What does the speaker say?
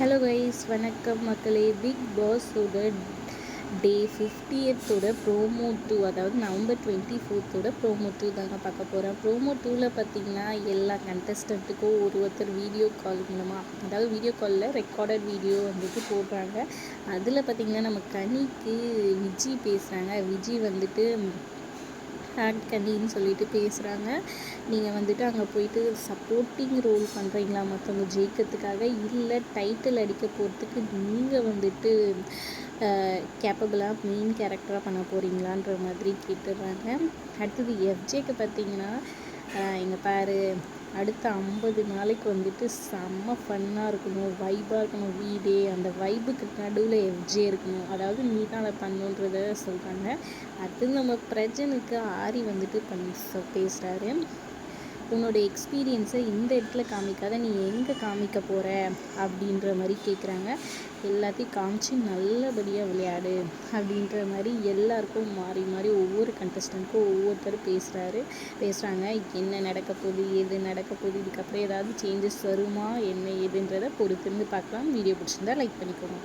Hello guys வணக்கம் மக்களே. Big பாஸோட டே ஃபிஃப்டியத்தோட ப்ரோமோ டூ அதாவது நவம்பர் டுவெண்ட்டி ஃபோர்த்தோட ப்ரோமோ டூ தாங்க பார்க்க போகிறேன் ப்ரோமோ டூவில் பார்த்தீங்கன்னா எல்லா கண்டஸ்டண்ட்டுக்கும் ஒரு ஒருத்தர் வீடியோ கால் மூலமாக அதாவது வீடியோ காலில் ரெக்கார்டட் வீடியோ வந்துட்டு போடுறாங்க. அதில் பார்த்தீங்கன்னா நம்ம கனிக்கு விஜி பேசுகிறாங்க விஜி வந்துட்டு ஹேட் கண்டின்னு சொல்லிட்டு பேசுகிறாங்க நீங்கள் வந்துட்டு அங்கே போயிட்டு சப்போர்ட்டிங் ரோல் பண்ணுறீங்களா மற்றவங்க ஜெயிக்கிறதுக்காக? இல்லை டைட்டில் அடிக்க போகிறதுக்கு நீங்கள் வந்துட்டு கேப்பபிளாக மெயின் கேரக்டராக பண்ண போகிறீங்களான்ற மாதிரி கேட்டுடுறாங்க அடுத்தது எஃப்ஜேக்கு பார்த்தீங்கன்னா இங்கே பாரு அடுத்த ஐம்பது நாளைக்கு வந்துட்டு செம்ம ஃபன்னாக இருக்கணும் வைபாக இருக்கணும் வீடே. அந்த வைபுக்கு நடுவில் எஃப்ஜே இருக்கணும். அதாவது நீ தான் அதை பண்ணுன்றத சொல்கிறாங்க அது நம்ம பிரஜனுக்கு ஆரி வந்துட்டு பண்ணி பேசுகிறாரு உன்னோட எக்ஸ்பீரியன்ஸை இந்த இடத்துல காமிக்காத நீ எங்கே காமிக்க போகிற அப்படின்ற மாதிரி கேட்குறாங்க எல்லாத்தையும் காமிச்சு நல்லபடியாக விளையாடு அப்படின்ற மாதிரி எல்லாருக்கும் மாறி மாறி ஒவ்வொரு கண்டஸ்டண்ட்க்கும் ஒவ்வொருத்தர் பேசுகிறாரு பேசுகிறாங்க என்ன நடக்க போகுது எது நடக்க போகுது இதுக்கப்புறம் ஏதாவது சேஞ்சஸ் வருமா என்ன ஏதுன்றதை பொறுத்திருந்து பார்க்கலாம். வீடியோ பிடிச்சிருந்தா லைக் பண்ணிக்கோங்க.